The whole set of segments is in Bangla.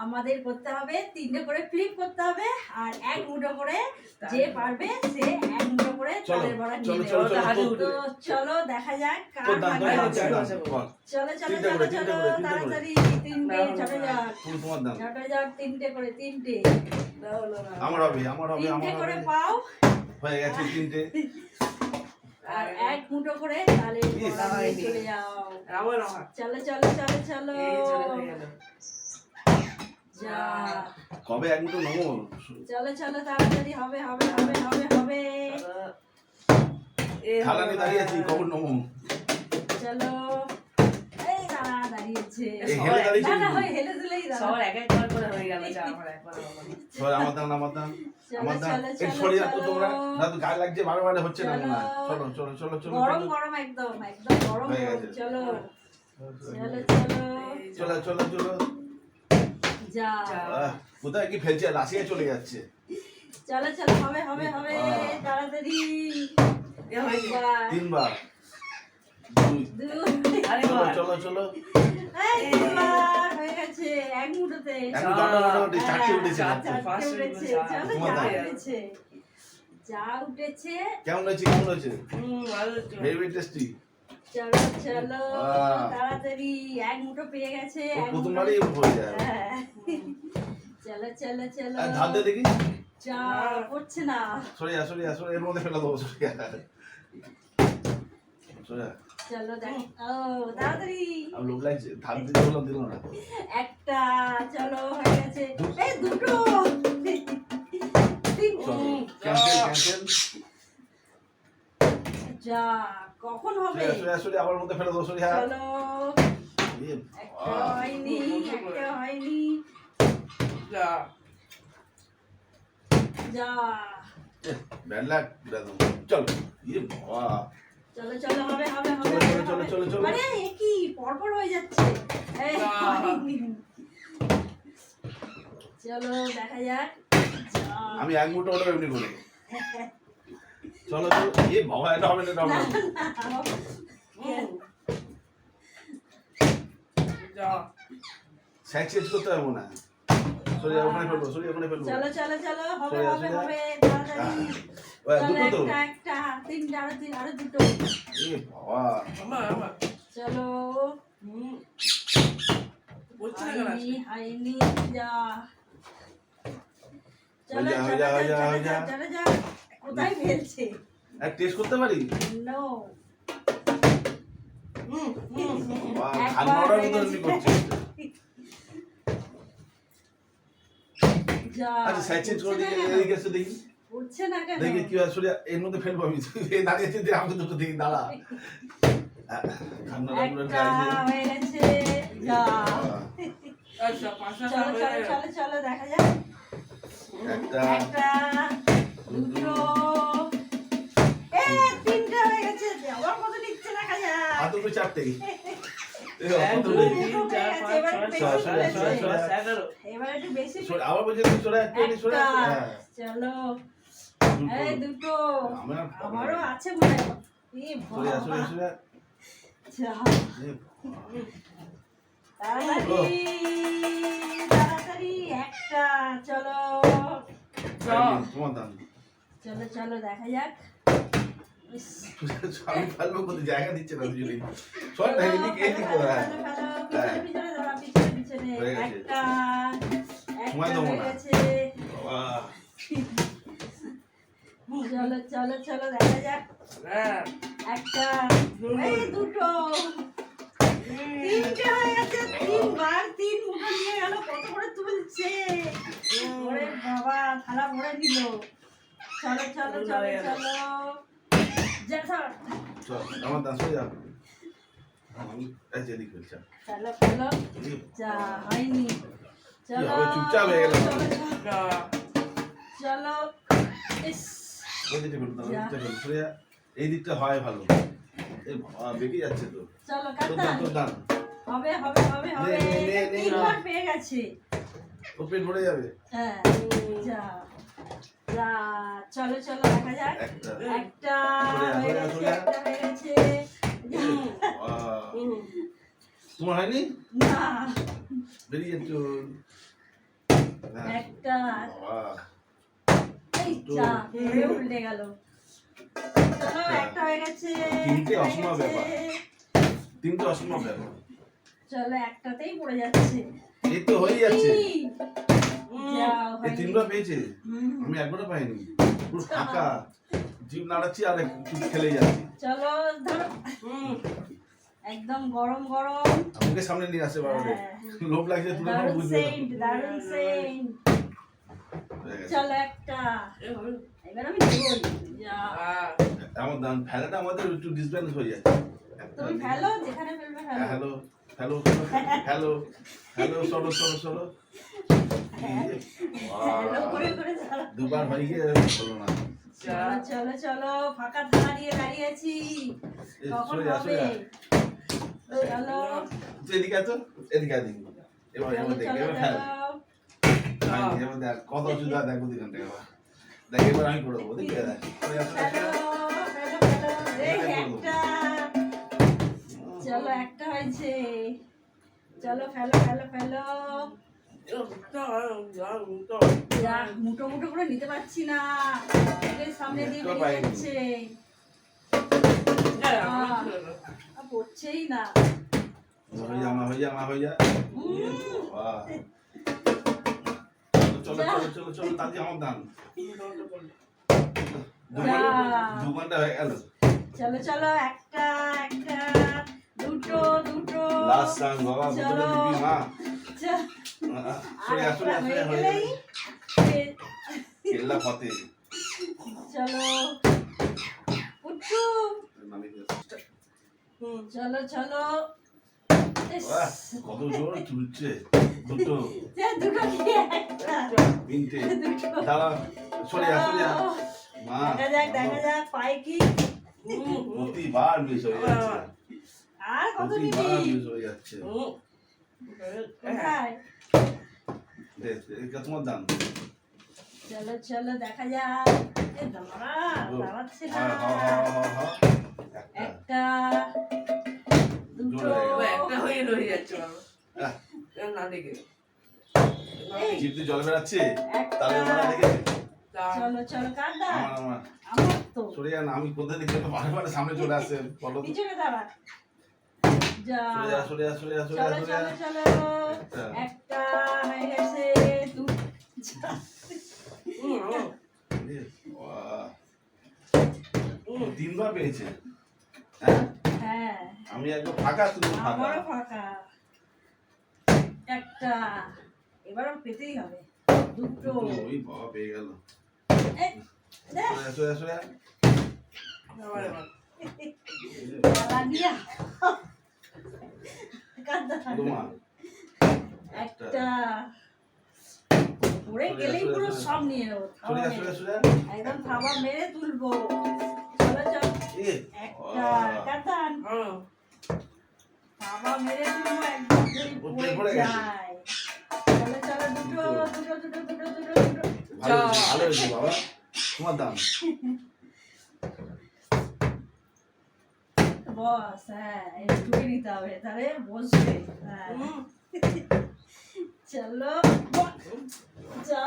আমাদের করতে হবে তিনটে করে ফ্লিপ করতে হবে আর এক মুঠো করে যে পারবে সে এক মুঠো করে চালের বড়া নিয়ে চলো, নেবে। চলো, তো চলো। চলো দেখা যাক কার ভাগ্যে আছে। বল। চলো চলো চলো চলো করে, তিনটে করে। তাড়াতাড়ি তিনটে। যাক। যাক তিনটে করে তিনটে। আমার হবে আমার হবে তিনটে করে পাও। হয়ে গেছে তিনটে। আর এক মুঠো করে তাহলে। চলে যাও। চলো চলো চলো চলো এই চলে হয়ে গেল যা কবে এক মুঠো নেব? চলো চলো তাড়াতাড়ি হবে হবে হবে হবে হবে। নিয়ে দাঁড়িয়ে আছি কখন নেব? চলো। এই দাঁড়া দাঁড়িয়েছে। এই হেলে দাঁড়িয়েছে না না কিন্তু। ওই হেলে দিলেই দাঁড়া সবার এক একবার করে হয়ে গেল যা আমার একবার আমার সবাই আমার দান আমার দান চলো আমার দান। চলো এই চলো সরে যাও তো তোমরা। চলো না তো গায়ে লাগছে বারে বারে হচ্ছে না মনে চলো। চলো চলো চলো চলো গরম চলো। গরম একদম একদম গরম চলো। চলো চলো। চলো চলো চলো। যা। কোথায় কি ফেলছে? রাশিয়া চলে যাচ্ছে। চলো চলো হবে হবে হবে তাড়াতাড়ি। তিনবার। দুই। দুই। আরে চলো চলো। চলো হয়ে গেছে এক মুঠোতে। চারটে উঠেছে। হ্যাঁ। চারটে উঠেছে। উঠেছে। যা উঠেছে। কেমন হয়েছে কেমন হয়েছে। ভেরি ভেরি টেস্টি চলো চলো তাড়াতাড়ি। এক মুঠো পেয়ে গেছে ও প্রথমবারই হয়ে যায়। চলো চলো চলো। ধার দিয়ে দেখি। যা পড়ছে না। সরে যা সরে এর মধ্যে ফেলে দেবো সরে যা। সরে যা। চলো দেখ। তাড়াতাড়ি। আমি লোক লাগছে ধার দিতে বললাম দিল না। একটা চলো হয়ে গেছে। এই দুটো। Cancel cancel. যা। কখন হবে? যা সরে মধ্যে ফেলে দেবো সরে চলো। একটা হয়নি একটা হয়নি। যা। যা। ব্যাড চল। ইয়ে বাবা। চলো চলো হবে হবে হবে চলো, হবে, চলো, চলো, চলো। আরে এ কি? হয়ে যাচ্ছে। এই, চলো দেখা যাক। আমি এক মুঠো হলো এমনি করে চলো চলো এ বাবা এটা হবে না এটা হবে না। যা। করতে পারব না সরে ওখানে ফেলব সরে ওখানে ফেলব চলো চলো চলো হবে হবে হবে তাড়াতাড়ি চলো দুটো তো একটা তিনটা আরও তিন আরও দুটো এ বাবা আমার আমার চলো হুম। হচ্ছে না কেন আজকে? হয়নি যা চলো হয়ে চলো যা, হয়ে যা, চলো চলো যা কোথায় ফেলছে? এক টেস্ট করতে পারি? নো হুম, হুম। এমনি করছে আচ্ছা চেঞ্জ করে দিই এদিকে এসে দেখি। উঠছে না কেন? দেখি কি এর মধ্যে ফেলব আমি। এই দাঁড়িয়ে আছে আমাকে দুটো দেখি দাঁড়া। খান মারার হয়ে গেছে যা। আচ্ছা, পাঁচটা চলো হয়ে চলো গেল। চলো চলো দেখা যাক। একটা একটা দুটো। এ তিনটা হয়ে গেছে। আমার মতো হাত উপরে আবার বলছি হ্যাঁ। চলো। দুটো। এই দুটো। আমার আর পাবো আমারও আছে মনে হয়। তাড়াতাড়ি একটা চলো। তোমার দাম চলো চলো দেখা যাক। আমি ফেলব কোথায়? জায়গা দিচ্ছে না দুজনে সর না চলো, এদিকে এদিকে ফেলো, হ্যাঁ। হ্যাঁ। সময় দেবো হয়ে না। গেছে। চলো চলো চলো দেখা যাক। হ্যাঁ। একটা এই দুটো। তিনটে হয়ে গেছে তিনবার তিন মুঠো নিয়ে গেল কত করে তুলছে? ওরে বাবা থালা ভরে দিল। চলো চলো চলো চলো যা সর। চল আমার দাম সরে যা আমি এই যে চলো। চলো যা হয়নি। চলো চুপচাপ হয়ে গেল। চলো চলো, যা। চলো। ইস। ওই দিকটা। এই হয় ভালো। এই বেঁকে যাচ্ছে তো। চলো তোর দান হবে হবে পেয়ে গেছে। পেট ভরে যাবে। হ্যাঁ যা। চলো চলো দেখা যাক। একটা। হয়ে গেছে একটা হয়ে গেছে তোমার হয়নি? না। বেরিয়ে হ্যাঁ। একটা। এই যা উল্টে গেল। চলো একটা। একটা হয়ে গেছে তিনটে হয়ে অসম্ভব। ব্যাপার। তিনটে অসম্ভব ব্যাপার। চলো একটাতেই পড়ে যাচ্ছে। এই তো হয়ে যাচ্ছে। এই। তিনবার পেয়েছে। আমি একবারও পাইনি। পুরো ফাঁকা। জিভ নাড়াচ্ছি আর একটু খেলে যাচ্ছি। চলো একদম গরম গরম। আমাকে সামনে নিয়ে আসে বাবারে হ্যাঁ। লোভ লাগছে নেব দারুণ বুঝতে সেন্ট হয়ে চলো একটা। এবার আমি আমার ফেলাটা আমাদের একটু ডিসব্যালেন্স হয়ে যাচ্ছে। তুমি ফেলো যেখানে ফেলবে ফেলো। হ্যালো হ্যালো হ্যালো করে করে চালা। দুবার হয়ে গিয়ে হলো না। চলো চলো চলো ফাঁকা দাঁড়িয়ে আছি। এ, কখন হবে? চলো। তুই এদিকে আছো এদিকে আছি এবার চলো এবার দেখ এবার চলো। এবার দেখ কত দেখো দিকে এবার দেখ এবার আমি করে দেবো ওদিকে দেখ। একটা। চলো একটা হয়েছে। চলো ফেলো ফেলো ফেলো। মুটো মুটো করে নিতে পারছি না। সামনে দিয়ে বেরিয়ে যাচ্ছে। পড়ছেই না। হয়ে যা আমার হয়ে যা আমার হয়ে যা। চলো চলো চলো চলো তাড়াতাড়ি আমার দান। দু যা। ঘণ্টা দু ঘণ্টা হয়ে গেল। চলো চলো একটা একটা। দুটো দুটো লাস্ট টাইম বাবা দুটো দিবি মা। চ- আহ, আর সরে আসো একটা সরে হয়ে আসো গেলেই ফের- কেল্লা ফতে। চলো। উঠু। চলো চলো কত জোর চুলছে দুটো। দুটো কি একটা তিনটে। দাঁড়া সরে যা সরে যা। মা দেখা যাক দেখা যাক পাই কি। প্রতিবার মিস হয়ে যাচ্ছে। আর কত প্রতিবার হয়ে যাচ্ছে। কোথায়? দে, এটা তোমার দান চলো চলো দেখা যাক। এ দাঁড়া দাঁড়াচ্ছে না। হ্যাঁ, হ্যাঁ, হ্যাঁ, হ্যাঁ, হ্যাঁ। একটা। দুটো। হয়ে একটা হয়ে রয়ে যাচ্ছে বাবা। না দেখে। জল বেরাচ্ছে একটা। তাহলে ওরা দেখে? চলো চলো কার দাঁড় আমার তো। সরে আমি কোথায় দেখে তো বারে বারে সামনে চলে আসে বলো। পিছনে দাঁড়া। যা সরে যা চলো চলো একটা। বাহ। তিনবার পেয়েছে। হ্যাঁ। আমি একদম ফাঁকা তুমি ফাঁকা। আমারও ফাঁকা। একটা। এবারও পেতেই হবে। দুটো। ওই বাবা পেয়ে গেল। দেখ, সরে একটা পড়ে গেলেই পুরো সব নিয়ে নেব। একদম থাবা মেরে তুলবো। চলো চলো। একটা। কাতান হ্যাঁ থাবা মেরে তুলবো একদম পড়ে। যায়। চলো চলো দুটো দুটো। দুটো দুটো দুটো দুটো ভালো বাবা তোমার দাম। বস হ্যাঁ ঢুকে নিতে হবে তাহলে বসবে। হ্যাঁ। চলো। যা।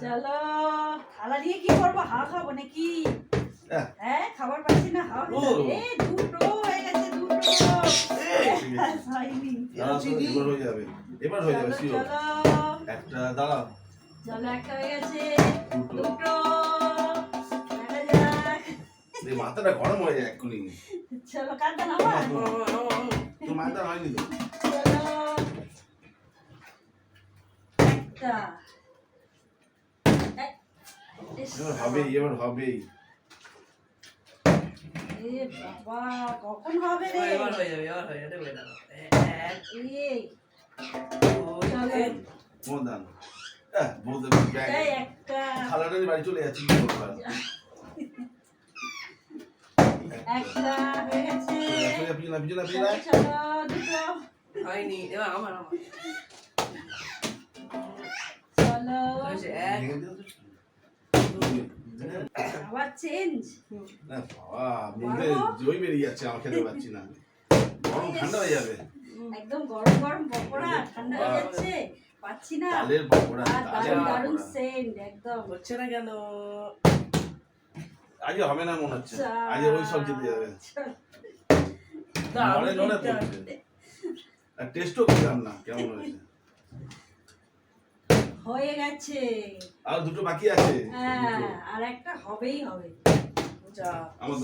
চলো। থালা দিয়ে কি করব? হাওয়া খাব নাকি? হ্যাঁ খাবার পাচ্ছি না হাওয়া দুটো হয়ে গেছে দুটো। এবার হয়ে যাবে। এবার হয়ে যাবে চলো একটা দাঁড়াও। চলো একটা হয়ে গেছে। দুটো। মাথাটা গরম হয়ে যায় এক্ষুনি। চলো কাঁদা নামা তো মাথা হয়নি তো? চলো। একটা। এক- ইস, এবার হবেই এবার হবেই বাবা কখন হবে রে? এবার হয়ে যাবে এবার হয়ে যাবে এই দুই চলো। তিন। তোমার দান আহ, বলতে ব্যাগ। এই একটা। খালাটা বাড়ি চলে যাচ্ছি কি করব আর? একটা হয়ে পিছনে পিছনে পিছনে দুটো। হয়নি এবার আমার আমার। চলো। হয়েছে এক ভেঙে দিও তো। আবার চেঞ্জ না, বাবা, মুখে জই বেরিয়ে যাচ্ছে আমার খেতে পাচ্ছি না। গরম ঠান্ডা হয়ে যাবে। একদম গরম গরম পকোড়া ঠান্ডা হয়ে যাচ্ছে পাচ্ছি না। তালের পকোড়া দারুণ সেন্ট একদম। হচ্ছে না কেন? আজকে হবে না মনে হচ্ছে? চা। আজকে ওই সব যেতে যাবে নড়ে নড়ে পড়ছে আর টেস্টও করলাম না কেমন হয়েছে? হয়ে গেছে। আর দুটো বাকি আছে। হ্যাঁ আর একটা হবেই হবে। আমার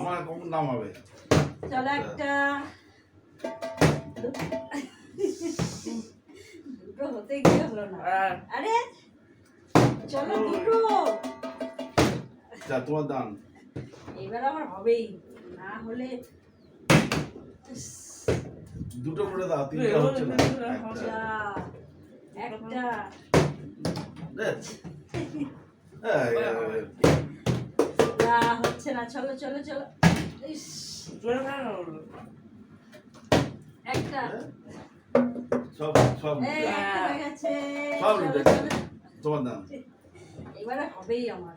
আমার কখন দাম হবে। চলো একটা। দুটো হতে গিয়ে হলো না। আর আরে চলো দুটো। যা তোমার দাম এবার আমার হবেই না হলে দুটো করে দাও তিনটা হচ্ছে না। একটা। হচ্ছে না চলো চলো চলো। একটা। সব সব। হয়ে গেছে। সব চলো, লুটে। চলো। তোমার দাম এবারে হবেই আমার।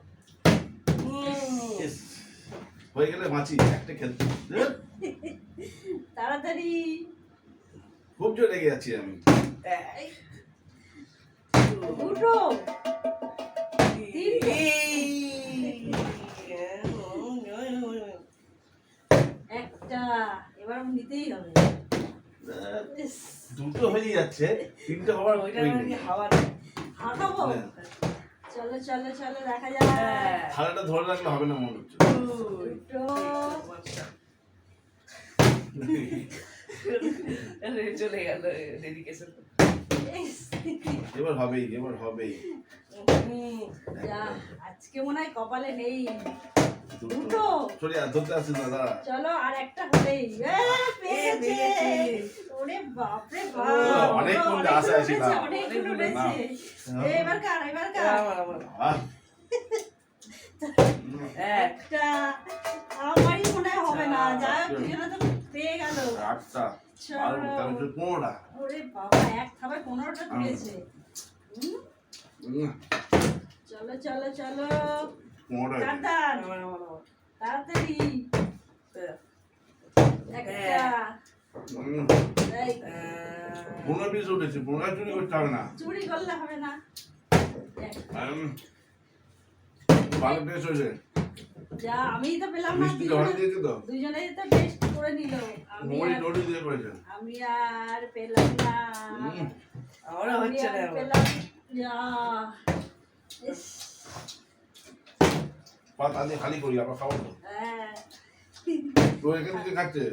হয়ে গেলে মাছি একটা খেলতে। তাড়াতাড়ি। খুব জোরে রেগে যাচ্ছি আমি। দুটো একটা। এবার নিতেই হবে। দুটো হয়ে যাচ্ছে তিনটে হওয়ার। হাওয়া হ্যাঁ। চলো চলো চলো দেখা যাক। হ্যাঁ। থালাটা ধরে রাখলে হবে না মনে হচ্ছে। দুটো চলে গেল ডেডিকেশন এবার হবেই এবার হবেই। যা আজকে মনে হয় কপালে নেই। দুটো সরি আর ধরতে আসছি না দাঁড়া। চলো আর একটা হলেই। এ, পেয়ে পেয়ে গেছে। গেছে। ওরে বাপরে ও, বাপ অনেকক্ষণ অনেকগুলো আশায় ছিলাম। উঠেছে, অনেকগুলো অনেকগুলো, উঠেছে। এবার কার এবার কার? একটা। আমারই মনে হবে না। চার, যা হোক, দুজনে তো পেয়ে গেল। আটটা। আর ওরে বাবা এক খাবার পনেরোটা তুলেছে চলো চলো চলো। আমার আমার আমার তাড়াতাড়ি হ্যাঁ। পনেরো পিস উঠেছে পনেরো চুরি করতে হবে না চুরি করলে হবে না ভালো টেস্ট হয়েছে যা আমিই তো পেলাম না দুজনে তো টেস্ট করে নিল আমি আর নড়ি দিয়ে করেছে আমি আর পেলাম না উম, হচ্ছে না পেলাম যা পাতা দিয়ে খালি করি আবার খাব তো। হ্যাঁ। তো এখান থেকে খাচ্ছে।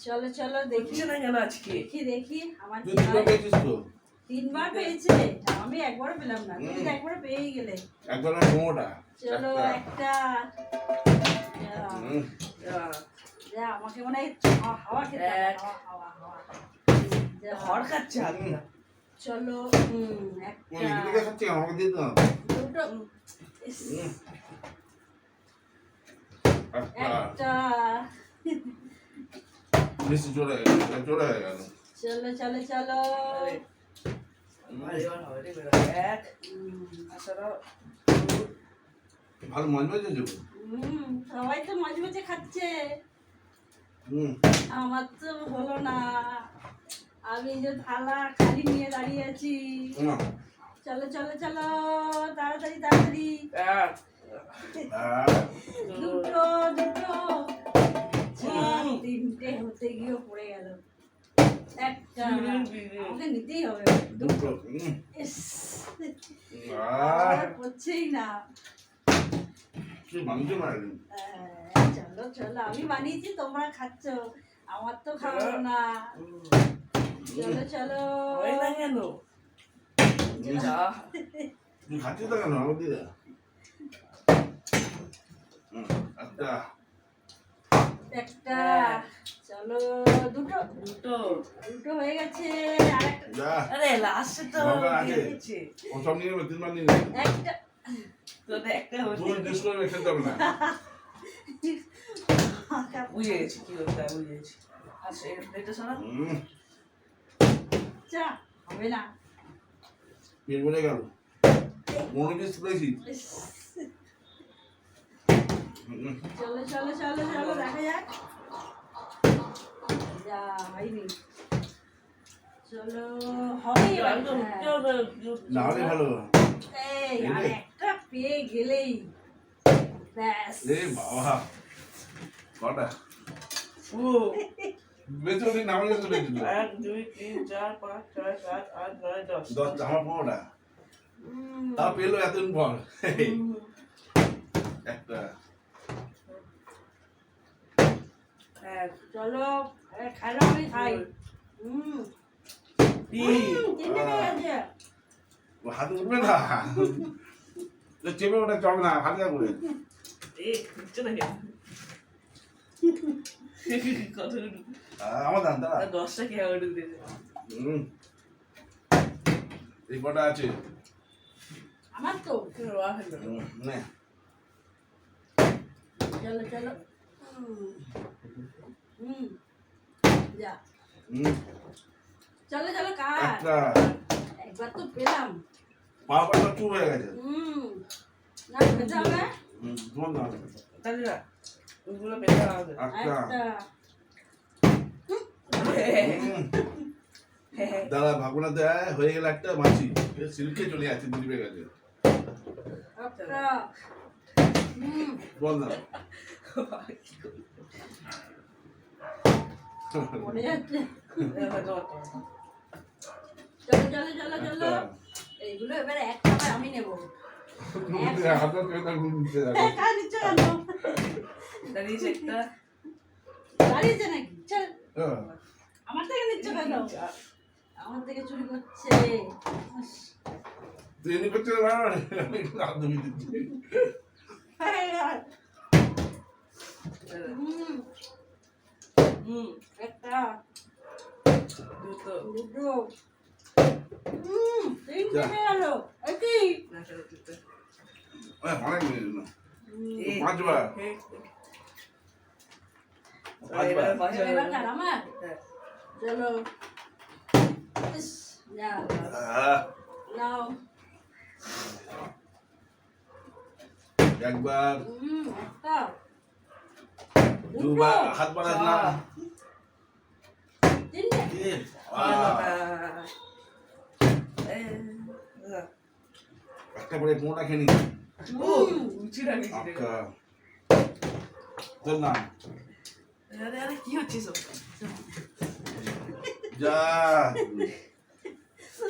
চলো চলো দেখি। না কেন আজকে? দেখি দেখি আমার তুই দুটো পেয়েছিস তো? তিনবার পেয়েছে। আমি একবার পেলাম না তুমি তো একবার পেয়েই গেলে। একবার পনেরোটা চলো একটা। যা, আমাকে মনে হয় হাওয়া- খেতে। হাওয়া হাওয়া হাওয়া। হড় খাচ্ছে। চলো হুম, একটা। এদিকে আমাকে দিয়ে দাও। একটা হয়ে গেল চলো চলো চলো। আসলে ভালো মজা যে হুম, সবাই তো মাঝে মাঝে খাচ্ছে। আমার তো হলো না। আমি যে থালা খালি নিয়ে দাঁড়িয়ে আছি। চলো চলো চলো তাড়াতাড়ি তাড়াতাড়ি। দুটো দুটো। তিনটে হতে গিয়েও পড়ে গেল। একটা। আমাকে নিতেই হবে। দুটো না। আহ, চলো চলো আমি বানিয়েছি তোমরা খাচ্ছ। আমার তো খাওয়াবো না। চলো চলো। কেন? যা তুই খাচ্ছিস তো কেন আমার দিয়ে দে। হুম, একটা একটা চলো দুটো দুটো দুটো হয়ে গেছে আর একটা যা আরে লাস্টে তো দিচ্ছে ও সব নিয়ে নেবে তিনবার নিয়ে নেবে একটা তোর একটা তুমি হচ্ছে ডিস করে খেতে হবে না বুঝে গেছি কি আমি বুঝে গেছি আচ্ছা এটা শোনা হুম, চা হবে না পেট ভরে গেল। পনেরো পিস পেয়েছি চলো চলো চলো চলো দেখা যাক। যা হয়নি। চলো হবে হ্যাঁ। না, হলে ভালো এই একটা পেয়ে গেলেই। ব্যাস। রে বাবা কটা? ও, ওদের নাম চলে এক দুই তিন চার পাঁচ ছয় সাত আট নয় দশ। দশটা আমার পনেরোটা। তা পেল এতদিন পর। একটা। চলো এ, খেলো আমি খাই। হুম। হাতে উঠবে না? চেপে ওটা চড় না হালকা করে কত আমার দান দাঁড়া দশটা কে অর্ডার দিয়েছে হুম। এই কটা আছে? আমার তো নে। চলো চলো। হুম। হুম যা। হুম, চলো চলো কার? একটা। একবার তো পেলাম। পা চুপ হয়ে গেছে। হুম। না খেতে হবে? হুম, তোমার দাও। তাহলে না ওগুলো পেতে হবে। একটা একটা হুম, দাদা ভাবনা দেয় হয়ে গেল একটা মাছি। সিল্কে চলে যাচ্ছে দিদিবে গেছে বল না। মনে যাচ্ছে। চলো চলো চলো চলো। এইগুলো এবারে একটা আমি নেব। হাতে পেতে ঘুম দিতে কেন দাঁড়িয়েছে একটা দাঁড়িয়েছে নাকি চল। আমার থেকে নিচ্ছ কেন আমার থেকে চুরি করছে তুই এমনি করতে না আমি হাত ধুয়ে দিচ্ছি হুম হুম একটা দুটো দুটো হুম তিনটে যা। গেল একই না সেটা দুটো ওই, অনেক মিনিট না পাঁচবার। চলো নাও একবার দুবার হাত বাড়াস না। একটা করে কোনটা খেয়ে নি ও, উচিরা নিচে দেখো। আচ্ছা চল না আরে, আরে, কি হচ্ছে সব যা